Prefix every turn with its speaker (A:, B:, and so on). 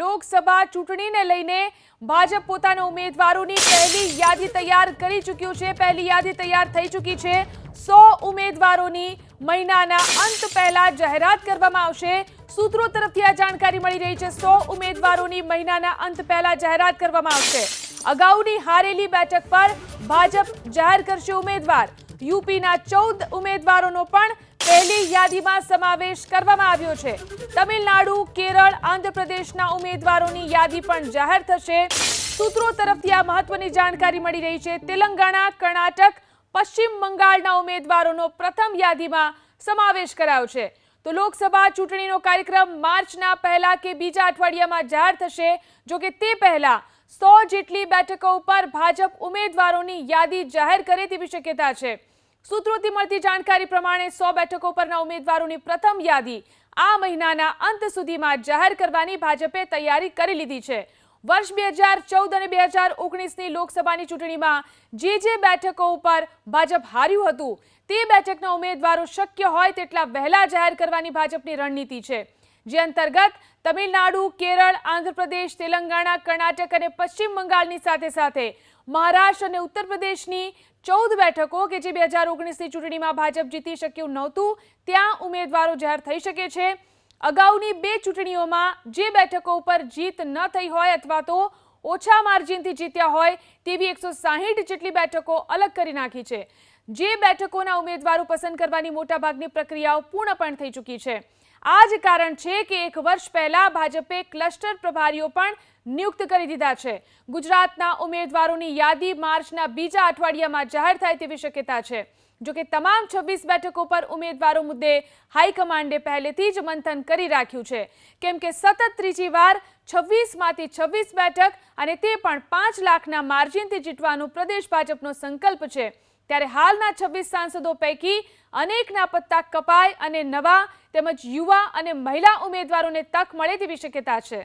A: લોકસભા ચૂંટણીને લઈને ભાજપ પોતાના ઉમેદવારોની પહેલી યાદી તૈયાર કરી ચૂક્યું છે. પહેલી યાદી તૈયાર થઈ ચૂકી છે. સો ઉમેદવારોની મહિનાના અંત પહેલા જાહેરાત કરવામાં આવશે. સૂત્રો તરફથી આ જાણકારી મળી રહી છે. સો ઉમેદવારોની મહિનાના અંત પહેલા જાહેરાત કરવામાં આવશે. અગાઉની હારેલી બેઠક પર ભાજપ જાહેર કરશે ઉમેદવાર. યુપીના ચૌદ ઉમેદવારોનો પણ પહેલી યાદીમાં સમાવેશ કરવામાં આવ્યો છે. તમિલનાડુ, કેરળ, આંધ્રપ્રદેશના ઉમેદવારોની યાદી પણ જાહેર થશે. સૂત્રો તરફથી આ મહત્વની જાણકારી મળી રહી છે. તેલંગાણા, કર્ણાટક, પશ્ચિમ બંગાળના ઉમેદવારોનો પ્રથમ યાદીમાં સમાવેશ કરાયો છે. તો લોકસભા ચૂંટણીનો કાર્યક્રમ માર્ચના પહેલા કે બીજા અઠવાડિયામાં જાહેર થશે. જો કે તે પહેલા સો જેટલી બેઠકો ઉપર ભાજપ ઉમેદવારોની યાદી જાહેર કરે તેવી શક્યતા છે. સૂત્રોથી મળતી જાણકારી પ્રમાણે સો બેઠકો પરના ઉમેદવારોની પ્રથમ યાદી આ મહિનાના અંત સુધીમાં જાહેર કરવાની ભાજપે તૈયારી કરી લીધી છે. વર્ષ બે હજાર ચૌદ અને બે હજાર ઓગણીસની લોકસભાની ચૂંટણીમાં જે જે બેઠકો ઉપર ભાજપ હાર્યું હતું, તે બેઠકના ઉમેદવારો શક્ય હોય તેટલા વહેલા જાહેર કરવાની ભાજપની રણનીતિ છે. જે અંતર્ગત તમિલનાડુ, કેરળ, આંધ્રપ્રદેશ, તેલંગાણા, કર્ણાટક અને પશ્ચિમ બંગાળની સાથે સાથે મહારાષ્ટ્ર અને ઉત્તર પ્રદેશની ચૌદ બેઠકો કે જે બે હજાર ઓગણીસની ચૂંટણીમાં ભાજપ જીતી શક્યું નહોતું, ત્યાં ઉમેદવારો જાહેર થઈ શકે છે. અગાઉની બે ચૂંટણીઓમાં જે બેઠકો ઉપર જીત ન થઈ હોય અથવા તો ઓછા માર્જિનથી જીત્યા હોય તેવી એકસો સાહીઠ જેટલી બેઠકો અલગ કરી નાખી છે. જે બેઠકોના ઉમેદવારો પસંદ કરવાની મોટાભાગની પ્રક્રિયાઓ પૂર્ણ પણ થઈ ચૂકી છે. આ જ કારણ છે કે એક વર્ષ પહેલા ભાજપે ક્લસ્ટર પ્રભારીઓ પણ નિયુક્ત કરી દીધા છે. ગુજરાતના ઉમેદવારોની યાદી માર્ચના બીજા અઠવાડિયામાં જાહેર થાય તેવી શક્યતા છે. જો કે તમામ છવ્વીસ બેઠકો પર ઉમેદવારો મુદ્દે હાઈકમાન્ડે પહેલેથી જ મંથન કરી રાખ્યું છે. કેમ કે સતત ત્રીજી વાર છવ્વીસમાંથી છવ્વીસ બેઠક અને તે પણ પાંચ લાખના માર્જિનથી જીતવાનો પ્રદેશ ભાજપનો સંકલ્પ છે. ત્યારે હાલના છવ્વીસ સાંસદો પૈકી અનેકના પત્તા કપાય અને નવા તેમજ યુવા અને મહિલા ઉમેદવારોને તક મળે તેવી શક્યતા છે.